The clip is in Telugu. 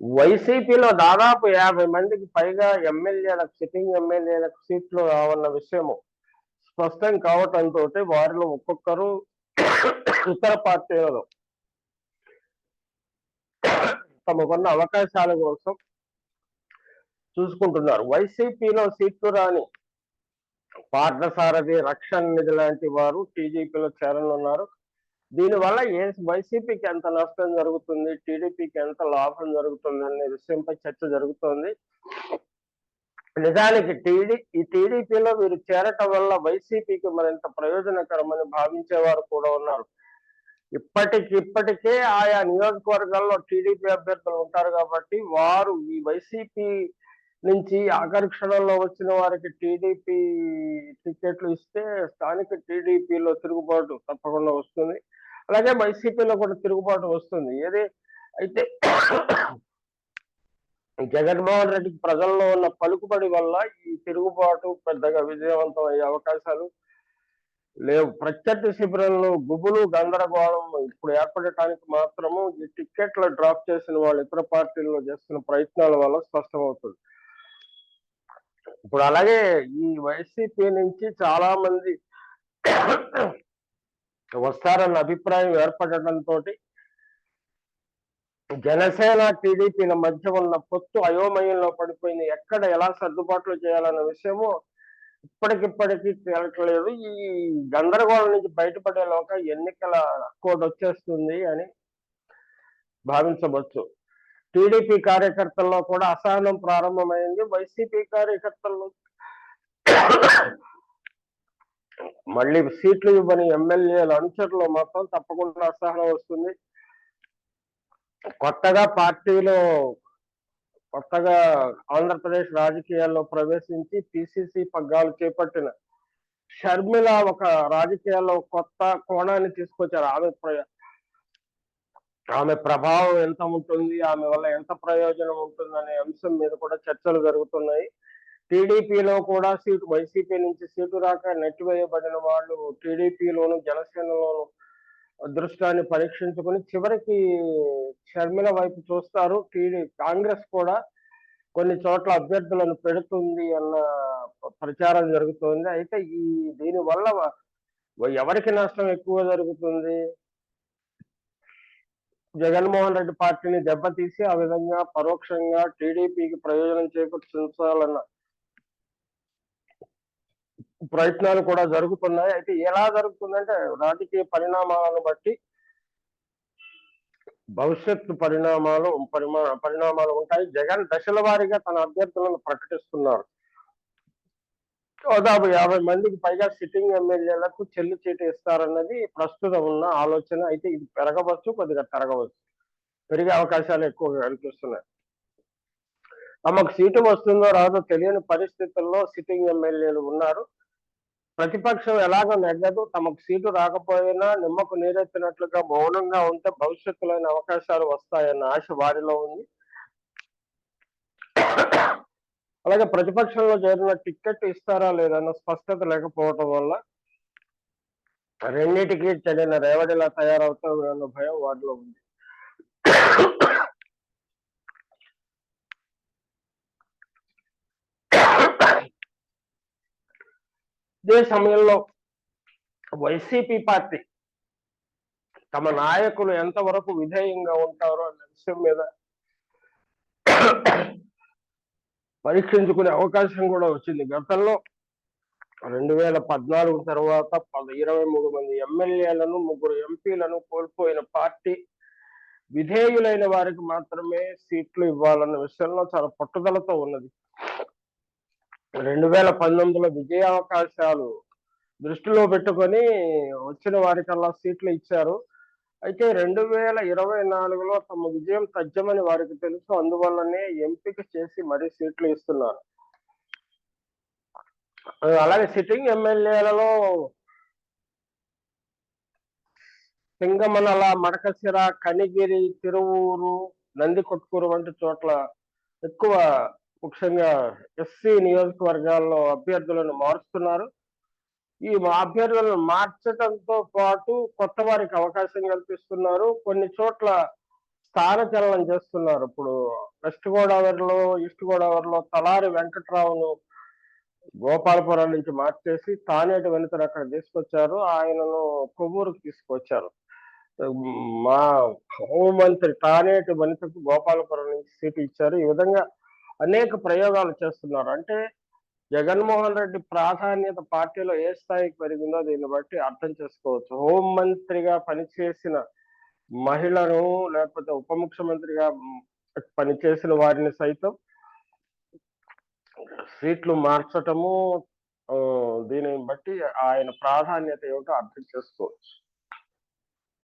వైసీపీలో దాదాపు యాభై మందికి పైగా ఎమ్మెల్యేలకు సిట్టింగ్ ఎమ్మెల్యేలకు సీట్లు రావన్న విషయము స్పష్టం కావటంతో వారిలో ఒక్కొక్కరు ఇతర పార్టీలలో తమకున్న అవకాశాల కోసం చూసుకుంటున్నారు. వైసీపీలో సీట్లు రాని పార్థసారథి రక్షణ నిధి లాంటి వారు టీజీపీలో చేరనున్నారు. దీనివల్ల ఏ వైసీపీకి ఎంత నష్టం జరుగుతుంది టీడీపీకి ఎంత లాభం జరుగుతుంది అనే విషయంపై చర్చ జరుగుతోంది. నిజానికి టీడీ ఈ టీడీపీలో వీరు చేరటం వల్ల వైసీపీకి మరింత ప్రయోజనకరమని భావించేవారు కూడా ఉన్నారు. ఇప్పటికి ఇప్పటికే ఆయా నియోజకవర్గాల్లో టీడీపీ అభ్యర్థులు ఉంటారు కాబట్టి వారు ఈ వైసీపీ నుంచి ఆకర్షణలో వచ్చిన వారికి టీడీపీ టికెట్లు ఇస్తే స్థానిక టీడీపీలో తిరుగుబాటు తప్పకుండా వస్తుంది. అలాగే వైసీపీలో కూడా తిరుగుబాటు వస్తుంది. ఏది అయితే జగన్మోహన్ రెడ్డికి ప్రజల్లో ఉన్న పలుకుబడి వల్ల ఈ తిరుగుబాటు పెద్దగా విజయవంతం అయ్యే అవకాశాలు లేవు. ప్రత్యర్థి శిబిరంలో గుబులు గందరగోళం ఇప్పుడు ఏర్పడటానికి మాత్రము ఈ టిక్కెట్లు డ్రాప్ చేసిన వాళ్ళు ఇతర పార్టీల్లో చేస్తున్న ప్రయత్నాల వల్ల స్పష్టమవుతుంది. ఇప్పుడు అలాగే ఈ వైసీపీ నుంచి చాలా మంది వస్తారన్న అభిప్రాయం ఏర్పడటంతో జనసేన టీడీపీల మధ్య ఉన్న పొత్తు అయోమయంలో పడిపోయింది. ఎక్కడ ఎలా సర్దుబాట్లు చేయాలన్న విషయము ఇప్పటికిప్పటికీ తేలట్లేదు. ఈ గందరగోళం నుంచి బయటపడేలోక ఎన్నికల కోడ్ వచ్చేస్తుంది అని భావించవచ్చు. టీడీపీ కార్యకర్తల్లో కూడా అసహనం ప్రారంభమైంది. వైసీపీ కార్యకర్తల్లో మళ్ళీ సీట్లు ఇవ్వని ఎమ్మెల్యేల అనుచరులు మాత్రం తప్పకుండా అసహనం వస్తుంది. కొత్తగా పార్టీలో కొత్తగా ఆంధ్రప్రదేశ్ రాజకీయాల్లో ప్రవేశించి పిసిసి పగ్గాలు చేపట్టిన షర్మిల ఒక రాజకీయాల్లో కొత్త కోణాన్ని తీసుకొచ్చారు. ఆమె ఆమె ప్రభావం ఎంత ఉంటుంది ఆమె వల్ల ఎంత ప్రయోజనం ఉంటుంది అనే అంశం మీద కూడా చర్చలు జరుగుతున్నాయి. టీడీపీలో కూడా సీటు వైసీపీ నుంచి సీటు రాక నెట్టివేయబడిన వాళ్ళు టీడీపీలోను జనసేనలోను అదృష్టాన్ని పరీక్షించుకుని చివరికి షర్మిల వైపు చూస్తారు. టీడీ కాంగ్రెస్ కూడా కొన్ని చోట్ల అభ్యర్థులను పెడుతుంది అన్న ప్రచారం జరుగుతుంది. అయితే ఈ దీని వల్ల ఎవరికి నష్టం ఎక్కువ జరుగుతుంది? జగన్మోహన్ రెడ్డి పార్టీని దెబ్బతీసి ఆ విధంగా పరోక్షంగా టీడీపీకి ప్రయోజనం చేకూర్చాలన్న ప్రయత్నాలు కూడా జరుగుతున్నాయి. అయితే ఎలా జరుగుతుందంటే రాజకీయ పరిణామాలను బట్టి భవిష్యత్తు పరిణామాలు పరిమా పరిణామాలు ఉంటాయి. జగన్ దశల వారీగా తన అభ్యర్థులను ప్రకటిస్తున్నారు. దాదాపు యాభై మందికి పైగా సిట్టింగ్ ఎమ్మెల్యేలకు చెల్లు చీటి ఇస్తారన్నది ప్రస్తుతం ఉన్న ఆలోచన. అయితే ఇది పెరగవచ్చు కొద్దిగా పెరగవచ్చు. పెరిగే అవకాశాలు ఎక్కువగా కనిపిస్తున్నాయి. తమకు సీటు వస్తుందో రాదో తెలియని పరిస్థితుల్లో సిట్టింగ్ ఎమ్మెల్యేలు ఉన్నారు. ప్రతిపక్షం ఎలాగో నెగ్గదు తమకు సీటు రాకపోయినా నిమ్మకు నీరెత్తినట్లుగా మౌనంగా ఉంటే భవిష్యత్తులో అవకాశాలు వస్తాయన్న ఆశ వారిలో ఉంది. అలాగే ప్రతిపక్షంలో చేరిన టిక్కెట్ ఇస్తారా లేదన్న స్పష్టత లేకపోవటం వల్ల రెండింటికి చెడిన రేవడిలా తయారవుతావు భయం వారిలో ఉంది ఇదే సమయంలో వైసీపీ పార్టీ తమ నాయకులు ఎంతవరకు విధేయంగా ఉంటారో అనే విషయం మీద పరీక్షించుకునే అవకాశం కూడా వచ్చింది. గతంలో రెండు వేల పద్నాలుగు తర్వాత పద- ఇరవై మూడు మంది ఎమ్మెల్యేలను ముగ్గురు ఎంపీలను కోల్పోయిన పార్టీ విధేయులైన వారికి మాత్రమే సీట్లు ఇవ్వాలన్న విషయంలో చాలా పట్టుదలతో ఉన్నది. రెండు వేల పంతొమ్మిదిలో విజయ అవకాశాలు దృష్టిలో పెట్టుకొని వచ్చిన వారికల్లా సీట్లు ఇచ్చారు. అయితే రెండు వేల ఇరవై నాలుగులో తమ విజయం తథ్యమని వారికి తెలుసు. అందువల్లనే ఎంపిక చేసి మరీ సీట్లు ఇస్తున్నారు. అలాగే సిట్టింగ్ ఎమ్మెల్యేలలో సింగమనల మడకశిర కనిగిరి తిరువూరు నందికొట్కూరు వంటి చోట్ల ఎక్కువ ముఖ్యంగా ఎస్సీ నియోజకవర్గాల్లో అభ్యర్థులను మారుస్తున్నారు. ఈ అభ్యర్థులను మార్చడంతో పాటు కొత్త వారికి అవకాశం కల్పిస్తున్నారు. కొన్ని చోట్ల స్థానచలనం చేస్తున్నారు. ఇప్పుడు వెస్ట్ గోదావరిలో ఈస్ట్ గోదావరిలో తలారి వెంకట్రావును గోపాలపురం నుంచి మార్చేసి తానేటి వెనుతను అక్కడ తీసుకొచ్చారు. ఆయనను కొవ్వూరుకు తీసుకొచ్చారు. మా హోంమంత్రి తానేటి వనితకు గోపాలపురం నుంచి సీటు ఇచ్చారు. ఈ విధంగా అనేక ప్రయోగాలు చేస్తున్నారు. అంటే జగన్మోహన్ రెడ్డి ప్రాధాన్యత పార్టీలో ఏ స్థాయికి పెరిగిందో దీన్ని బట్టి అర్థం చేసుకోవచ్చు. హోంమంత్రిగా పనిచేసిన మహిళను లేకపోతే ఉప ముఖ్యమంత్రిగా పనిచేసిన వారిని సైతం సీట్లు మార్చటము దీనిని బట్టి ఆయన ప్రాధాన్యత ఏమిటో అర్థం చేసుకోవచ్చు.